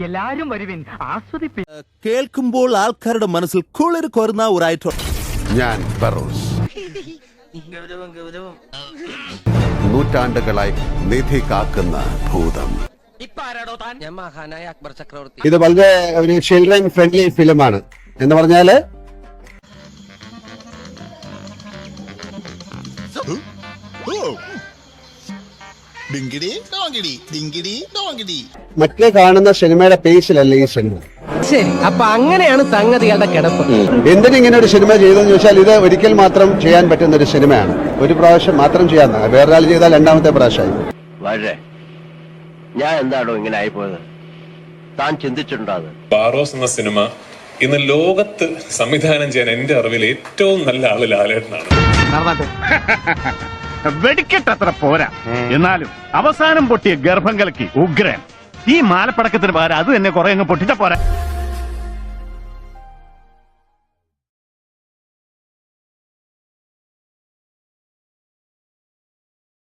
എല്ലാരും വരുവിൻ. ആസ്വദിപ്പി കേൾക്കുമ്പോൾ ആൾക്കാരുടെ മനസ്സിൽ കുളിർ കോരുന്ന ഒരായിട്ടോ ഞാൻ ഫറോസ് നൂറ്റാണ്ടുകളായി നിധി കാക്കുന്ന ഭൂതം. ഞാൻ മഹാനായ അക്ബർ ചക്രവർത്തി ഇത് വളരെ ഒരു ചിൽഡ്രൻ ഫ്രണ്ട്ലി ഫിലിമാണ് എന്ന് പറഞ്ഞാൽ മറ്റേ കാണുന്ന സിനിമയുടെ പേസിലല്ല ഈ സിനിമ? ശരി അപ്പൊ അങ്ങനെയാണ് സംഗതികളുടെ കിടപ്പ്. എന്തിനിങ്ങനെ ഒരു സിനിമ ചെയ്തെന്ന് ചോദിച്ചാൽ ഇത് ഒരിക്കൽ മാത്രം ചെയ്യാൻ പറ്റുന്ന ഒരു സിനിമയാണ്. ഒരു പ്രാവശ്യം മാത്രം ചെയ്യാൻ വേറൊരാൾ ചെയ്താൽ രണ്ടാമത്തെ പ്രാവശ്യമായി. വളരെ ഞാൻ എന്താണോ ഇങ്ങനെ ആയിപ്പോയത്? താൻ ചിന്തിച്ചിട്ടുണ്ടോ പാറോസ് ബാറോസ് എന്ന സിനിമ ഇന്ന് ലോകത്ത് സംവിധാനം ചെയ്യാൻ എന്റെ അറിവിൽ ഏറ്റവും നല്ല ആൾ ലാലേട്ടനാണ്. വെടിക്കെട്ടത്ര പോരാ. എന്നാലും അവസാനം പൊട്ടിയ ഗർഭം കലക്കി ഉഗ്രൻ. ഈ മാലപ്പടക്കത്തിന് പകരം അത് തന്നെ കുറെ അങ്ങ് പൊട്ടിച്ച പോരാ.